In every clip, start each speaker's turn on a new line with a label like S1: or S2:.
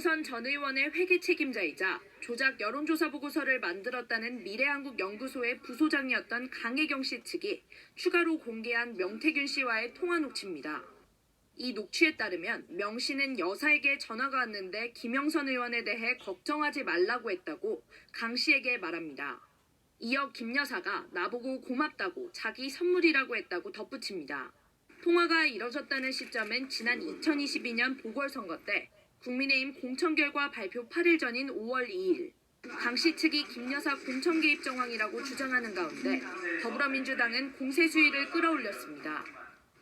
S1: 선 전 의원의 회계 책임자이자 조작 여론조사 보고서를 만들었다는 미래한국연구소의 부소장이었던 강혜경 씨 측이 추가로 공개한 명태균 씨와의 통화 녹취입니다. 이 녹취에 따르면 명 씨는 여사에게 전화가 왔는데 김영선 의원에 대해 걱정하지 말라고 했다고 강 씨에게 말합니다. 이어 김 여사가 나보고 고맙다고 자기 선물이라고 했다고 덧붙입니다. 통화가 이뤄졌다는 시점은 지난 2022년 보궐선거 때 국민의힘 공천 결과 발표 8일 전인 5월 2일 강씨 측이 김 여사 공천 개입 정황이라고 주장하는 가운데 더불어민주당은 공세 수위를 끌어올렸습니다.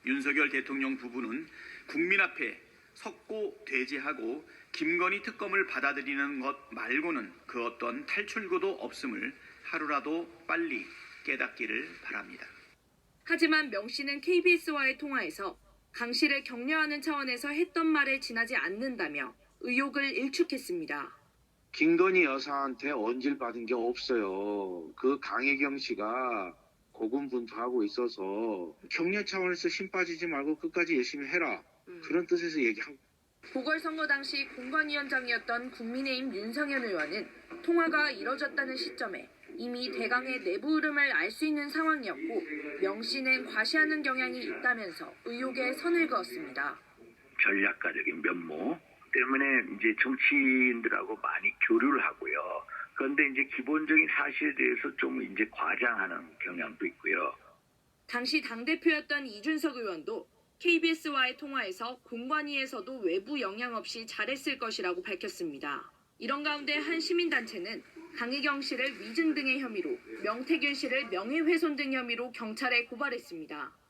S2: 윤석열 대통령 부부는 국민 앞에 석고 대제하고 김건희 특검을 받아들이는 것 말고는 그 어떤 탈출구도 없음을 하루라도 빨리 깨닫기를 바랍니다.
S1: 하지만 명 씨는 KBS와의 통화에서 강 씨를 격려하는 차원에서 했던 말에 지나지 않는다며 의혹을 일축했습니다.
S3: 김건희 여사한테 언질 받은 게 없어요. 그 강혜경 씨가 고군분투하고 있어서 격려 차원에서 힘 빠지지 말고 끝까지 열심히 해라. 그런 뜻에서 얘기한
S1: 보궐선거 당시 공관위원장이었던 국민의힘 윤상현 의원은 통화가 이뤄졌다는 시점에 이미 대강의 내부 흐름을 알 수 있는 상황이었고 명 씨는 과시하는 경향이 있다면서 의혹에 선을 그었습니다.
S4: 전략가적인 면모 때문에 이제 정치인들하고 많이 교류를 하고요. 그런데 이제 기본적인 사실에 대해서 좀 이제 과장하는 경향도 있고요.
S1: 당시 당대표였던 이준석 의원도 KBS와의 통화에서 공관위에서도 외부 영향 없이 잘했을 것이라고 밝혔습니다. 이런 가운데 한 시민단체는 강혜경 씨를 위증 등의 혐의로 명태균 씨를 명예훼손 등 혐의로 경찰에 고발했습니다.